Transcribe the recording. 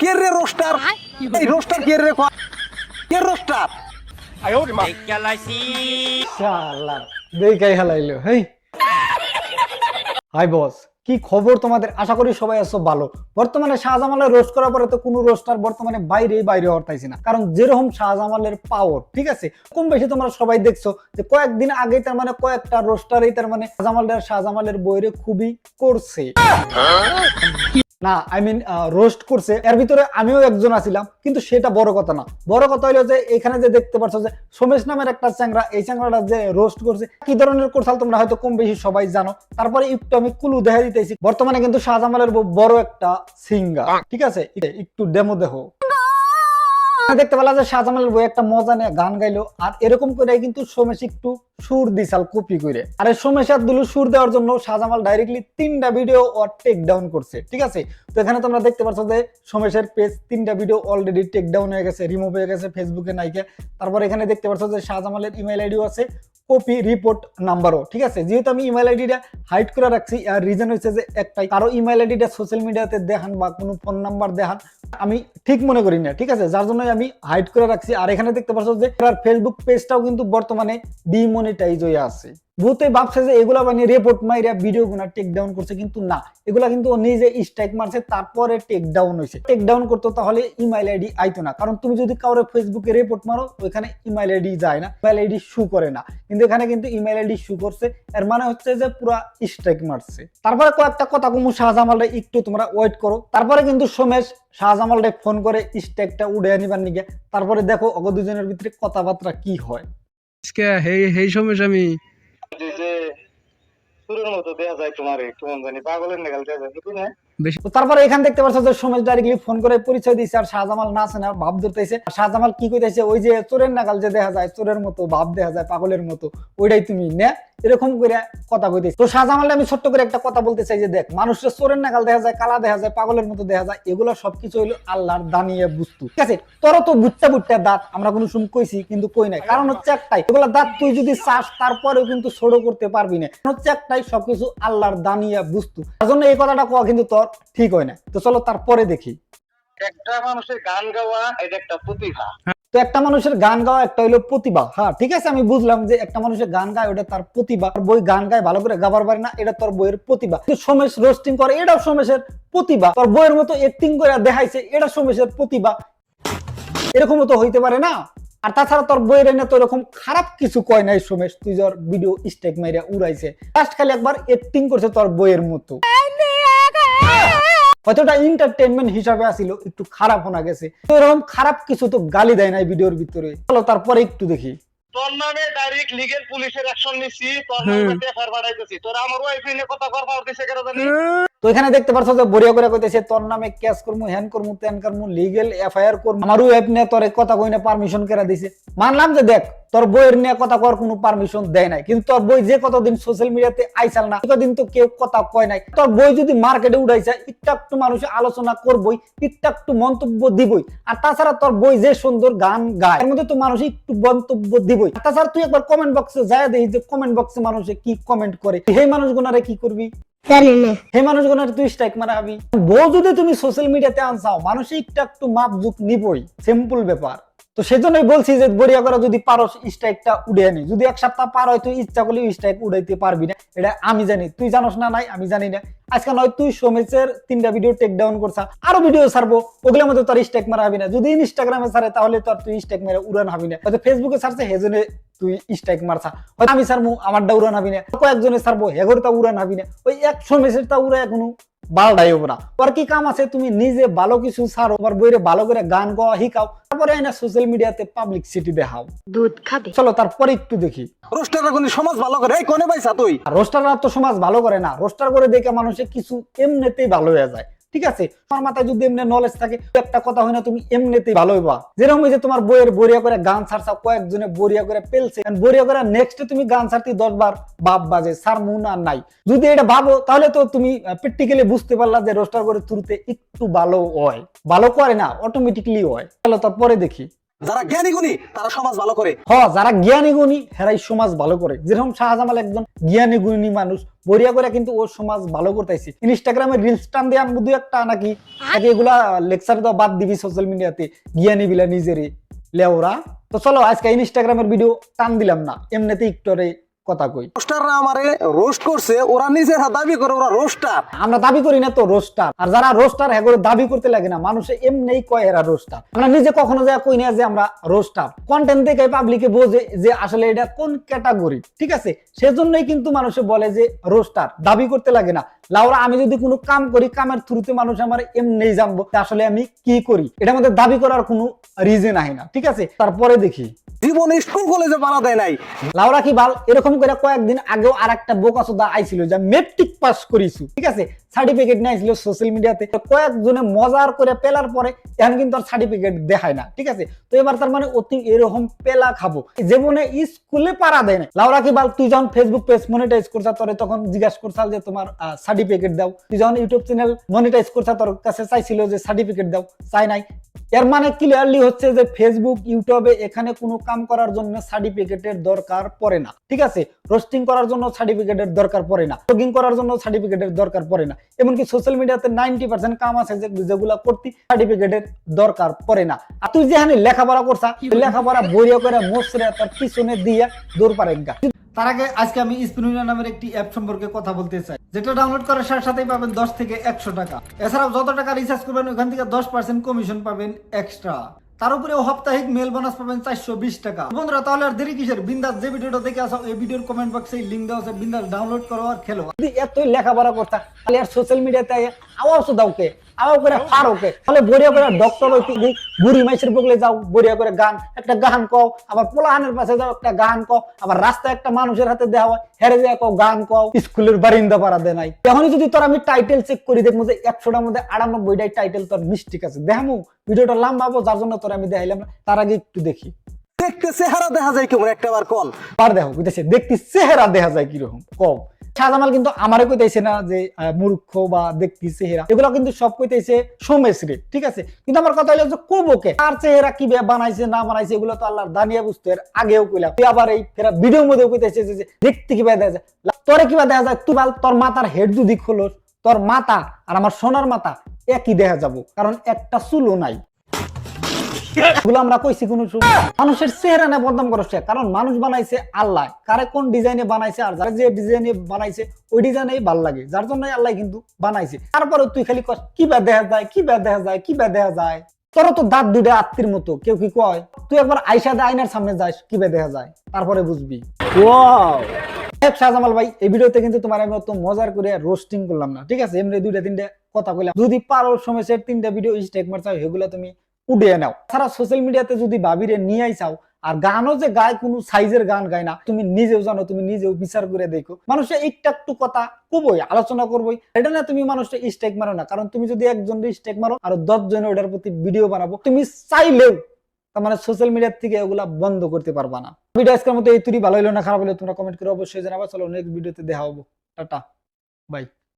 কে রে রোস্টার? এই রোস্টার কে রে কে রোস্টার? শালা দেখাই হালাইলো হেই। হাই বস কি খবর তোমাদের? আশা করি সবাই আছো ভালো। বর্তমানে শাহজামালের রোস্ট করার পরে তো কোনো রোস্টার বর্তমানে বাইরে বাইরে হরতাইছে না। কারণ যেরকম শাহজামালের পাওয়ার ঠিক আছে? কম বেশি তোমরা সবাই দেখছ যে কয়েকদিন আগে তার মানে কয়েকটা রোস্টারই তার মানে শাহজামালের শাহজামালের বইরে খুবই করছে। না আই মিন রোস্ট করছে। এর ভিতরে আমিও একজন আছিলাম, কিন্তু সেটা বড় কথা না। বড় কথা হলো যে, এখানে যে দেখতে পাচ্ছ যে, সোমেশ নামের একটা চ্যাংরা, এই চ্যাংরাটা যে রোস্ট করছে, কি ধরনের কোর্সাল তোমরা হয়তো কম বেশি সবাই জানো। তারপরে একটু আমি কুলু দেখা দিতেছি। বর্তমানে কিন্তু শাহজামালের বড় একটা সিঙ্গা ঠিক আছে? একটু ডেমো দেখো। দেখতে পেলাম যে শাহজামালের বই একটা মজা নিয়ে গান গাইলো, আর এরকম করে কিন্তু সোমেশ একটু সুর দিশাল কপি করে আর সোমেশ আর দুলু সুর দেওয়ার জন্য শাহজামাল ডাইরেক্টলি তিনটা ভিডিও টেক ডাউন করছে, ঠিক আছে? তো এখানে তোমরা দেখতে পাচ্ছ যে সোমেশের পেজ তিনটা ভিডিও অলরেডি টেক ডাউন হয়ে গেছে রিমুভ হয়ে গেছে ফেসবুকে নাইকে তারপর এখানে দেখতে পাচ্ছ যে শাহজামালের ইমেল আইডিও আছে কপি রিপোর্ট নাম্বারও ঠিক আছে? যেহেতু আমি ইমেল আইডিটা হাইড করে রাখছি আর রিজন হচ্ছে যে একটাই, কারও ইমেল আইডিটা সোশ্যাল মিডিয়াতে দেখান বা কোনো ফোন নাম্বার দেখান, আমি ঠিক মনে করি না, ঠিক আছে? যার জন্য আমি হাইড করে রাখছি। আর এখানে দেখতে পাচ্ছ যে ফেসবুক পেজটাও কিন্তু বর্তমানে ডিমনিটাইজ হয়ে আছে। ভূতে ভাবছে যে এগুলা বানিয়ে রিপোর্ট মাইরা ভিডিও গুনা টেক ডাউন করছে কিন্তু না। এগুলা কিন্তু নিজে স্ট্রাইক মারছে, তারপরে টেক ডাউন হয়েছে টেক ডাউন করতো তাহলে ইমেল আইডি আইতো না। কারণ তুমি যদি কাউরে ফেসবুকে রিপোর্ট মারো, ওইখানে ইমেল আইডি যায় না। ইমেল আইডি শু করে না। কিন্তু এখানে কিন্তু ইমেল আইডি শু করছে। এর মানে হচ্ছে যে পুরা স্ট্রাইক মারছে। তারপরে কয়েকটা কথা কমু শাহজামালটা একটু তোমরা ওয়েট করো। তারপরে কিন্তু সোমেশ শাহজামালটা ফোন করে স্ট্রাইকটা উড়ে আনিবার নিগে। তারপরে দেখো অগ দুজনের ভিতরে কথাবার্তা কি হয়। হেই হেই সময় আমি সুরের মতো দেখা যায় তোমারে কেমন জানি পাগলের নেগাল দেখা যায় ঠিক না তো তারপরে এখান দেখতে পাচ্ছ যে সোমেশ ডাইরেক্টলি ফোন করে পরিচয় দিচ্ছে আর শাহজামাল না আছে না ভাব ধরতেছে। শাহজামাল কি কইতেছে, ওই যে চোরের নাগাল যে দেখা যায়, চোরের মতো, ভাব দেখা যায়, পাগলের মতো, ওইটাই তুমি নে, এরকম করে কথা কইতেছে। তো শাহজামাল আমি ছোট্ট করে একটা কথা বলতে চাই যে দেখ, মানুষের চোরের নাগাল দেখা যায়, কালা দেখা যায়, পাগলের মতো দেখা যায়, এগুলো সবকিছু হইল আল্লাহর দানিয়ে বস্তু। ঠিক আছে? তোর তো বুট্টা বুট্টা দাঁত, আমরা কোনো সময় কইছি, কিন্তু কই নাই। কারণ হচ্ছে একটাই, এগুলো দাঁত তুই যদি চাস, তারপরেও কিন্তু ছোট করতে পারবি না। হচ্ছে একটাই, সবকিছু আল্লাহর দানিয়া বস্তু। তার জন্য এই কথাটা কিন্তু তোর ঠিক হয় না। তো চলো তারপরে দেখি। একটা মানুষের গান গাওয়া এটা একটা প্রতিভা। তো একটা মানুষের গান গাওয়া একটা হইল প্রতিভা। হ্যাঁ ঠিক আছে আমি বুঝলাম যে একটা মানুষের গান গায় ওটা তার প্রতিভা। বই গান গায় ভালো করে গাবার পারে না এটা তোর বইয়ের প্রতিভা। সোমেশ রোস্টিং করে এটাও সোমেশের প্রতিভা। তোর বইয়ের মতো অ্যাক্টিং করে দেখাইছে এটা সোমেশের প্রতিভা। এরকমও তো হইতে পারে না। আর তাছাড়া তোর বইয়ের এনে তো এরকম খারাপ কিছু কয় নাই সোমেশ। তুই যার ভিডিও স্টেক মাইরা উড়াইছে। লাস্ট খালি একবার অ্যাক্টিং করছে তোর বইয়ের মতো। হয়তোটা এন্টারটেইনমেন্ট হিসাবে আসিল একটু খারাপ হোনা গেছে। তো এরকম খারাপ কিছু তো গালি দেয় নাই ভিডিওর ভিতরে। চলো তারপরে একটু দেখি। তোর নামে ডাইরেক্ট লিগেল পুলিশের অ্যাকশন নিছি তোর নামে এফআইআর বাড়াইতেছি তোর আমার ওয়াইফ নিয়ে কথা করবা দিছে কেন জানি? তো এখানে দেখতে পারছ যে বড়িয়া করে কইতেছে, তোর নামে কেস করমু হ্যান করমু ত্যান করমু লিগেল এফআইআর করমু। আমার ওয়েব নিয়ে তোর কথা কই পারমিশন কেরা দিছে। মানলাম যে দেখ, তোর বইয়ের নিয়ে কথা কর কোনো পারমিশন দেয় নাই। কিন্তু তোর বই যে কতদিন সোশ্যাল মিডিয়াতে আইসাল না কতদিন তো কেউ কথা কয় নাই। তোর বই যদি মার্কেটে উঠাইছে একটু একটু মানুষ আলোচনা করবই একটু একটু মন্তব্য দিবই। আর তাছাড়া তোর বই যে সুন্দর গান গায়, এর মধ্যে তো মানুষ একটু মন্তব্য দিবই। তাছাড়া তুই একবার কমেন্ট বক্সে যায় দেখি যে কমেন্ট বক্সে মানুষে কি কমেন্ট করে। সেই মানুষগুনারে কি করবি? তুই স্ট্রাইক মারাবি বউ যদি তুমি সোশ্যাল মিডিয়াতে আনসাও একটু নিবই। সিম্পল ব্যাপার। তো বলছি যে, বড়িয়া করা যদি পারো স্ট্রাইকটা যদি এক সপ্তাহ পার হয়, তুই ইচ্ছা করলে স্ট্রাইক উড়াইতে পারবি না। এটা আমি জানি। তুই জানোস না নাই, আমি জানি না। আজকে নয়, তুই সোমেশের তিনটা ভিডিও টেক ডাউন করছা। আরও ভিডিও ছাড়বো। ওগুলোর মধ্যে তোর স্ট্রাইক মারা হবি না। যদি ইনস্টাগ্রামে ছাড়ে, তাহলে তোর তুই স্ট্রাইক মেরে উড়ান হবি না। হয়তো ফেসবুকে ছাড়ছে হেজনে তুই স্ট্রাইক মারছা। হয়তো আমি ছাড়বো আমারটা উড়ান হবি না। কয়েকজনে ছাড়বো হেগরটা উড়ান হবি না। ওই এক সোমেশের তা উড়া এখনও বালটাই হব না তোর কি কাম আছে? তুমি নিজে ভালো কিছু ছাড়ো তোমার বইরে ভালো করে গান গাওয়া শিখাও। তারপরে এনে সোশ্যাল মিডিয়াতে পাবলিক সিটি দেখাও। দুধ খাবে। চলো তারপরে একটু দেখি। রোস্টাররা কোন সমাজ ভালো করে? এই কোনে পাইছা তুই? আর রোস্টাররা তো সমাজ ভালো করে না। রোস্টার করে দেখে মানুষের কিছু এমনিতেই ভালো হয়ে যায়। ঠিক আছে? তোমার মাথায় যদি এমনি নলেজ থাকে একটা কথা হয় না, তুমি এমনিতেই ভালো হইবা। যেরকম যে তোমার বইয়ের বরিয়া করে গান ছাড়ছা কয়েকজনে বরিয়া করে পেলছে বরিয়া করে নেক্সট তুমি গান ছাড়তে দশ বার বাপ বাজে সার মুন আর নাই। যদি এটা ভাবো, তাহলে তো তুমি প্র্যাকটিক্যালি বুঝতে পারলা যে রোস্টার করে তুলতে একটু ভালো হয়। ভালো করে না অটোমেটিকলি হয়। তাহলে তারপরে দেখি। যারা জ্ঞানী গুণী তারা সমাজ ভালো করে। হ যারা জ্ঞানী গুণী হেরাই সমাজ ভালো করে। যেরকম শাহজামাল একজন জ্ঞানী গুণী মানুষ বরিয়া করে কিন্তু ও সমাজ ভালো করতেছে ইনস্টাগ্রামে রিলস টান দেয়া আনব দু একটা নাকি? এগুলা লেকচার দেওয়া বাদ দিবি সোশ্যাল মিডিয়াতে জ্ঞানী বিলা নিজেরই লেওরা তো চলো আজকে ইনস্টাগ্রামের ভিডিও টান দিলাম না। এমনিতে একটরে কথা কই। রোস্টাররা আমারে রোস্ট করছে ওরা নিজেরা দাবি করে ওরা রোস্টার। আমরা দাবি করি না তো রোস্টার। আর যারা রোস্টার হ্যাঁ দাবি করতে লাগে না। মানুষে এমনিই কয় এরা রোস্টার। আমরা নিজে কখনো যা কই না যে আমরা রোস্টার। কন্টেন্ট দেখে পাবলিকে বোঝে যে আসলে এটা কোন ক্যাটাগরি ঠিক আছে? সেজন্যই কিন্তু মানুষে বলে যে রোস্টার। দাবি করতে লাগে না। লাউরা আমি যদি কোনো কাম করি কামের থ্রুতে মানুষ আমার এমনিই জানব আসলে আমি কি করি। এটা আমাদের দাবি করার কোনো রিজন আহে না ঠিক আছে? তারপরে দেখি। জীবনে স্কুল কলেজে বানা দেয় নাই। লাউরা কি বাল? এরকম করে কয়েকদিন আগেও আর একটা বোকা সুদা আইছিল যা মেট্রিক পাস করিছু। ঠিক আছে? সার্টিফিকেট নিয়ে আইছিল সোশ্যাল মিডিয়াতে কয়েকজনে মজার করে পেলার পরে এখন কিন্তু আর সার্টিফিকেট দেখায় না, ঠিক আছে? তো এবার তার মানে অতি এরকম পেলা খাব। জীবনে স্কুলে পারা দেয় না। লাউরা কি বাল, তুই যখন ফেসবুক পেজ মনিটাইজ করছা তোরে তখন জিজ্ঞাসা করছাল যে তোমার সার্টিফিকেট দাও। তুই যখন ইউটিউব চ্যানেল মনিটাইজ করছা তোর কাছে চাইছিল যে সার্টিফিকেট দাও, চাই নাই। এর মানে ক্লিয়ারলি হচ্ছে যে ফেসবুক ইউটিউবে এখানে কোনো কাম করার জন্য সার্টিফিকেটের দরকার পড়ে না, ঠিক আছে? রোস্টিং করার জন্য সার্টিফিকেটের দরকার পড়ে না। ব্লগিং করার জন্য সার্টিফিকেটের দরকার পড়ে না। এমনকি সোশ্যাল মিডিয়াতে নাইনটি পার্সেন্ট কাম আছে যেগুলা করতে সার্টিফিকেটের দরকার পড়ে না। আর তুই যেখানে লেখাপড়া করছা লেখাপড়া বইয়া করে মোসরে তার পিছনে দিয়া দৌড় পারে তার আগে আজকে আমি স্পিনুনিয়া নামের একটি অ্যাপ সম্পর্কে কথা বলতে চাই যেটা ডাউনলোড করার সাথে সাথেই পাবেন দশ থেকে একশো টাকা। এছাড়াও যত টাকা রিচার্জ করবেন ওখান থেকে দশ পার্সেন্ট কমিশন পাবেন এক্সট্রা তার উপরে সাপ্তাহিক মেল বোনাস পাবেন চারশো বিশ টাকা। বন্ধুরা, তাহলে আর দেরি কিসের? বিন্দাস যে ভিডিওটা দেখে আসো, এই ভিডিওর কমেন্ট বক্সে লিঙ্ক দেওয়া আছে। বিন্দাস ডাউনলোড করো আর খেলো। এতই লেখাপড়া করতা তাহলে আর সোশ্যাল মিডিয়াতে আওয়াজ দাও কে? আওয়াজ করে তাহলে করে ডক্টর হইতে বুড়ি মাইসের বগলে যাও করে গান একটা গান কও আবার পোলাহানের পাশে যাও একটা গান কও আবার রাস্তায় একটা মানুষের হাতে দেওয়া হয় হেরে যায় কও গান কও। স্কুলের বারিন্দা পাড়া দে নাই। এখনই যদি তোর আমি টাইটেল চেক করি দেখব যে একশোটার মধ্যে আটানব্বইটাই টাইটেল তোর মিস্টেক আছে। দেখামু ভিডিওটা লম্বাবো যার জন্য তোর আমি দেখাইলাম। তার আগে একটু দেখি। দেখতে চেহারা দেখা যায় কেমন? একটা বার কল। পার দেখো, কইতেছে, দেখতে চেহারা দেখা যায় কীরকম? কম শাহজামাল কিন্তু আমারে কইতেছে না যে মূর্খ বা দেখতে চেহারা। এগুলো কিন্তু সব কইতেছে সোমেশ ঠিক আছে? কিন্তু আমার কথা হলো যে কবকে আর চেহারা কি বানাইছে, না বানাইছে, এগুলো তো আল্লাহর দানিয়া বুঝতে, এর আগেও কইলাম। তুই আবার এই ফেরা ভিডিওর মধ্যে কইতেছে যে দেখতে কীভাবে দেখা যায়? তোরে কীভাবে দেখা যায়? তুই বল, তোর মাথার হেড যদি খোলস, তোর মাথা আর আমার সোনার মাথা একই দেখা যাব, কারণ একটা চুলও নাই। আমরা কইছি কোন মানুষের চেহারা না বদনাম করছে কারণ মানুষ বানাইছে আল্লাহ। কারে কোন ডিজাইনে বানাইছে আর যারা যে ডিজাইনে বানাইছে ওই ডিজাইনেই ভালো লাগে। যার জন্য আল্লাহ কিন্তু বানাইছে। তারপরে তুই খালি কস কি বা দেখা যায় কি বা দেখা যায় কি বা দেখা যায়? তোর তো দাঁত দুটা আত্মীর মতো কেউ কি কয়? তুই একবার আইসা দে আয়নার সামনে যাস কি বা দেখা যায়? তারপরে বুঝবি। শাহজামাল ভাই এই ভিডিওতে কিন্তু তোমার আমি অত মজার করে রোস্টিং করলাম না ঠিক আছে? এমনি দুইটা তিনটা কথা কইলাম। যদি পারো সময় সে তিনটা ভিডিও স্টেক মারছাও সেগুলো তুমি উঠিয়ে নাও। সারা সোশ্যাল মিডিয়াতে যদি ভাবিরে নিয়ে আইসাও আর গানও যে গায়, কোন সাইজের গান গায় না, তুমি নিজেও জানো, তুমি নিজেও বিচার করে দেখো। মানুষে একটা একটু কথা কবই, আলোচনা করবোই। এটা না তুমি মানুষটা স্টেক মারো না, কারণ তুমি যদি একজন স্টেক মারো, আর দশ জন ওটার প্রতি ভিডিও বানাবো, তুমি চাইলেও তার মানে সোশ্যাল মিডিয়ার থেকে এগুলা বন্ধ করতে পারবা না। ভিডিও আজকের মতো এই তুই ভালো হলো না, খারাপ হলো তোমরা কমেন্ট করে অবশ্যই জানাবা। চলো নেক্সট ভিডিওতে দেখা হব। টাটা। বাই